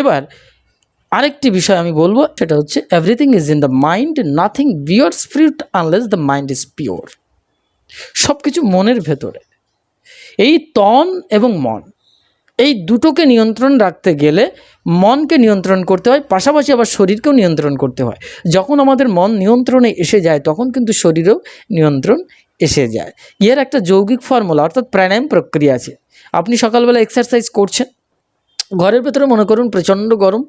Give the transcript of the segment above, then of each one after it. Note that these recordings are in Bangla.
এবার আরেকটি বিষয় আমি বলব, সেটা হচ্ছে everything is in the mind nothing bears fruit unless the mind is pure সব কিছু মনের ভেতরে। এই তন এবং মন, এই দুটোকে নিয়ন্ত্রণ রাখতে গেলে মনকে নিয়ন্ত্রণ করতে হয়, পাশাপাশি আবার শরীরকেও নিয়ন্ত্রণ করতে হয়। যখন আমাদের মন নিয়ন্ত্রণে এসে যায়, তখন কিন্তু শরীরেও নিয়ন্ত্রণ এসে যায়। এর একটা যৌগিক ফর্মুলা অর্থাৎ প্রাণায়াম প্রক্রিয়া আছে। আপনি সকালবেলা এক্সারসাইজ করছেন ঘরের ভেতরে মনে করুন প্রচণ্ড গরম।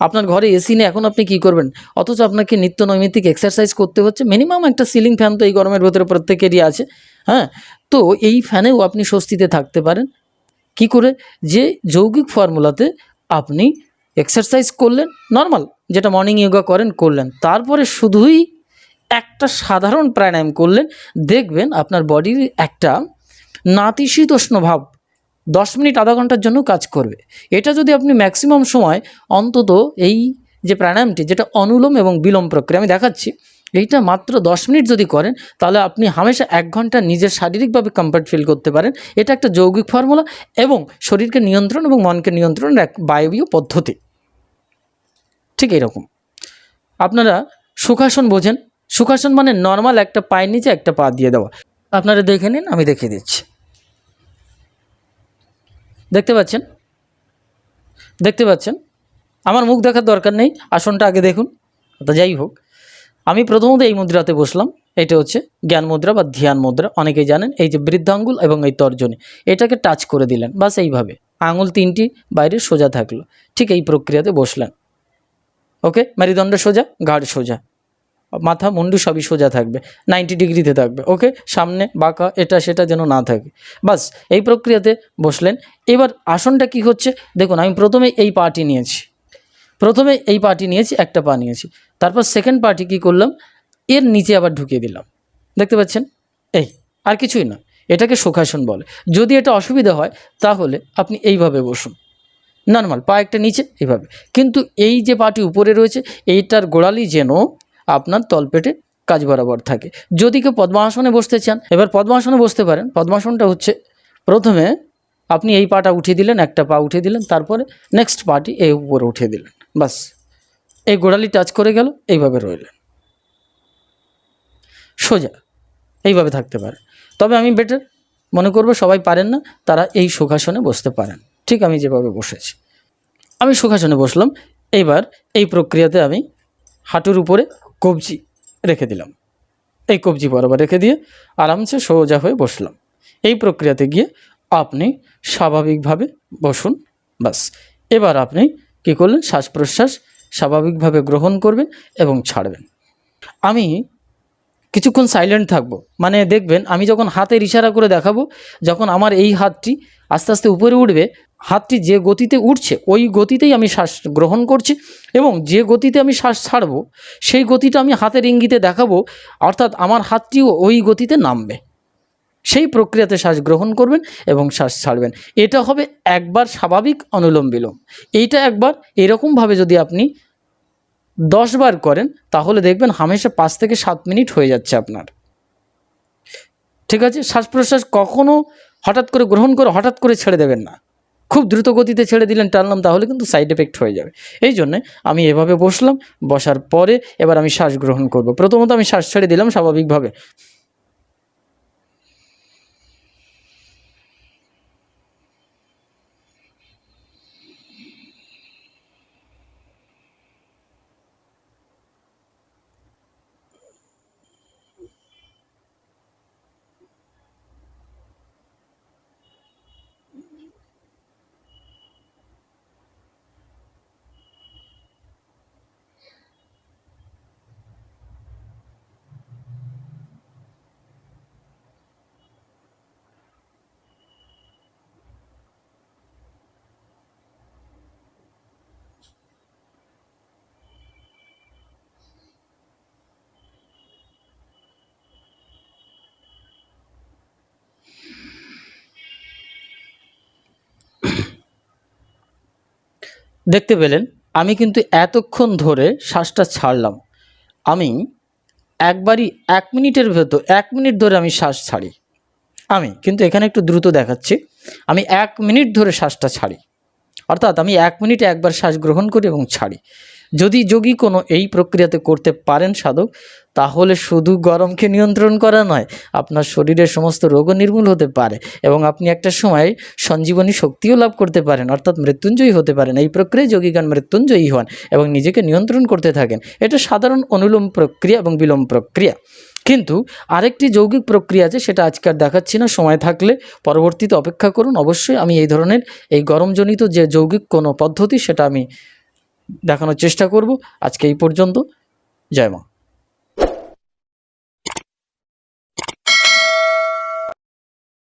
আপনার ঘরে এসি নেই, এখন আপনি কি করবেন? অথচ আপনাকে নিত্য নৈমিত্তিক এক্সারসাইজ করতে হচ্ছে। মিনিমাম একটা সিলিং ফ্যান তো এই গরমের ভেতরে প্রত্যেকেরই আছে হ্যাঁ? তো এই ফ্যানেও আপনি স্বস্তিতে থাকতে পারেন। কি করে? যে যৌগিক ফর্মুলাতে আপনি এক্সারসাইজ করলেন নর্মাল যেটা মর্নিং ইয়োগা করেন, করলেন। তারপরে শুধুই একটা সাধারণ প্রাণায়াম করলেন, দেখবেন আপনার বডির একটা নাতিশীতোষ্ণ ভাব দশ মিনিট, আধা ঘণ্টার জন্য কাজ করবে। এটা যদি আপনি ম্যাক্সিমাম সময় অন্তত এই যে প্রাণায়ামটি, যেটা অনুলোম এবং বিলোম প্রক্রিয়া, আমি দেখাচ্ছি, এইটা মাত্র দশ মিনিট যদি করেন, তাহলে আপনি হামেশা এক ঘণ্টা নিজের শারীরিকভাবে কমফর্ট ফিল করতে পারেন। এটা একটা যৌগিক ফর্মুলা এবং শরীরকে নিয়ন্ত্রণ এবং মনকে নিয়ন্ত্রণের এক বায়বীয় পদ্ধতি। ঠিক এরকম। আপনারা সুখাসন বোঝেন। সুখাসন মানে নর্মাল একটা পায়ের নিচে একটা পা দিয়ে দেওয়া। আপনারা দেখে নিন, আমি দেখিয়ে দিচ্ছি। দেখতে পাচ্ছেন? দেখতে পাচ্ছেন? আমার মুখ দেখার দরকার নেই, আসনটা আগে দেখুন। তা যাই হোক, আমি প্রথমত এই মুদ্রাতে বসলাম। এটা হচ্ছে জ্ঞান মুদ্রা বা ধ্যান মুদ্রা, অনেকেই জানেন। এই যে বৃদ্ধাঙ্গুল এবং এই তর্জনী, এটাকে টাচ করে দিলেন, বাস এইভাবে। আঙুল তিনটি বাইরে সোজা থাকল। ঠিক এই প্রক্রিয়াতে বসলেন। ওকে? মেরুদণ্ড সোজা, ঘাড় সোজা। মাথা মুন্ডু সবই সোজা থাকবে নাইনটি ডিগ্রিতে থাকবে ওকে সামনে বাঁকা, এটা সেটা যেন না থাকে। বাস, এই প্রক্রিয়াতে বসলেন। এবার আসনটা কি হচ্ছে? দেখুন, আমি প্রথমে এই পাটি নিয়েছি। প্রথমে এই পাটি নিয়েছি, একটা পা নিয়েছি। তারপর সেকেন্ড পার্টি কী করলাম? এর নিচে আবার ঢুকিয়ে দিলাম। দেখতে পাচ্ছেন? এই, আর কিছুই না। এটাকে সুখাসন বলে। যদি এটা অসুবিধা হয়, তাহলে আপনি এইভাবে বসুন। নর্মাল পা একটা নিচে, এইভাবে। কিন্তু এই যে পাটি উপরে রয়েছে, এইটার গোড়ালি যেন আপনার তলপেটে কাজ বরাবর থাকে। যদি কেউ পদ্মাসনে বসতে চান, এবার পদ্মাসনে বসতে পারেন। পদ্মাসনটা হচ্ছে, প্রথমে আপনি এই পাটা উঠিয়ে দিলেন, একটা পা উঠিয়ে দিলেন, তারপরে নেক্সট পাটি এই উপরে উঠিয়ে দিলেন। বাস এই গোড়ালি টাচ করে গেল, এইভাবে রইলেন। সোজা। এইভাবে থাকতে পারে। তবে আমি বেটার মনে করব, সবাই পারেন না, তারা এই সুখাসনে বসতে পারেন। ঠিক আমি যেভাবে বসেছি। আমি সুখাসনে বসলাম। এইবার এই প্রক্রিয়াতে আমি হাঁটুর উপরে কবজি রেখে দিলাম। এই কবজি বরাবর রেখে দিয়ে আরামসে সোজা হয়ে বসলাম। এই প্রক্রিয়াতে গিয়ে আপনি স্বাভাবিকভাবে বসুন বাস এবার আপনি কী করলেন? শ্বাস প্রশ্বাস স্বাভাবিকভাবে গ্রহণ করবেন এবং ছাড়বেন। আমি কিছুক্ষণ সাইলেন্ট থাকব। মানে দেখবেন, আমি যখন হাতের ইশারা করে দেখাবো, যখন আমার এই হাতটি আস্তে আস্তে উপরে উঠবে হাতটি যে গতিতে উঠছে, ওই গতিতেই আমি শ্বাস গ্রহণ করছি এবং যে গতিতে আমি শ্বাস ছাড়বো, সেই গতিটা আমি হাতের ইঙ্গিতে দেখাবো, অর্থাৎ আমার হাতটিও ওই গতিতে নামবে। সেই প্রক্রিয়াতে শ্বাস গ্রহণ করবেন এবং শ্বাস ছাড়বেন। এটা হবে একবার স্বাভাবিক অনুলোম বিলোম। এইটা একবার এরকমভাবে যদি আপনি দশ বার করেন, তাহলে দেখবেন হামেশা পাঁচ থেকে সাত মিনিট হয়ে যাচ্ছে আপনার। ঠিক আছে? শ্বাস প্রশ্বাস কখনও হঠাৎ করে গ্রহণ করে হঠাৎ করে ছেড়ে দেবেন না। খুব দ্রুত গতিতে ছেড়ে দিলেন, টানলাম, তাহলে কিন্তু সাইড এফেক্ট হয়ে যাবে। এই জন্যে আমি এভাবে বসলাম, বসার পরে এবার আমি শ্বাস গ্রহণ করব। প্রথমত আমি শ্বাস ছেড়ে দিলাম, স্বাভাবিকভাবে। দেখতে পেলেন, আমি কিন্তু এতক্ষণ ধরে শ্বাসটা ছাড়লাম। আমি একবারই এক মিনিটের ভেতর, এক মিনিট ধরে আমি শ্বাস ছাড়ি। আমি কিন্তু এখানে একটু দ্রুত দেখাচ্ছি। আমি এক মিনিট ধরে শ্বাসটা ছাড়ি। অর্থাৎ আমি এক মিনিটে একবার শ্বাস গ্রহণ করি এবং ছাড়ি। যদি যোগী কোনো এই প্রক্রিয়াতে করতে পারেন সাধক, তাহলে শুধু গরমকে নিয়ন্ত্রণ করা নয়, আপনার শরীরের সমস্ত রোগও নির্মূল হতে পারে এবং আপনি একটা সময় সঞ্জীবনী শক্তিও লাভ করতে পারেন, অর্থাৎ মৃত্যুঞ্জয়ী হতে পারেন। এই প্রক্রিয়ায় যোগীগান মৃত্যুঞ্জয়ী হন এবং নিজেকে নিয়ন্ত্রণ করতে থাকেন। এটা সাধারণ অনুলোম প্রক্রিয়া এবং বিলোম প্রক্রিয়া। কিন্তু আরেকটি যৌগিক প্রক্রিয়া আছে, সেটা আজকে আর দেখাচ্ছি না, সময় থাকলে পরবর্তীতে অপেক্ষা করুন। অবশ্যই আমি এই ধরনের এই গরমজনিত যে যৌগিক কোনো পদ্ধতি, সেটা আমি দেখানোর চেষ্টা করব। আজকে এই পর্যন্ত। জয় মা।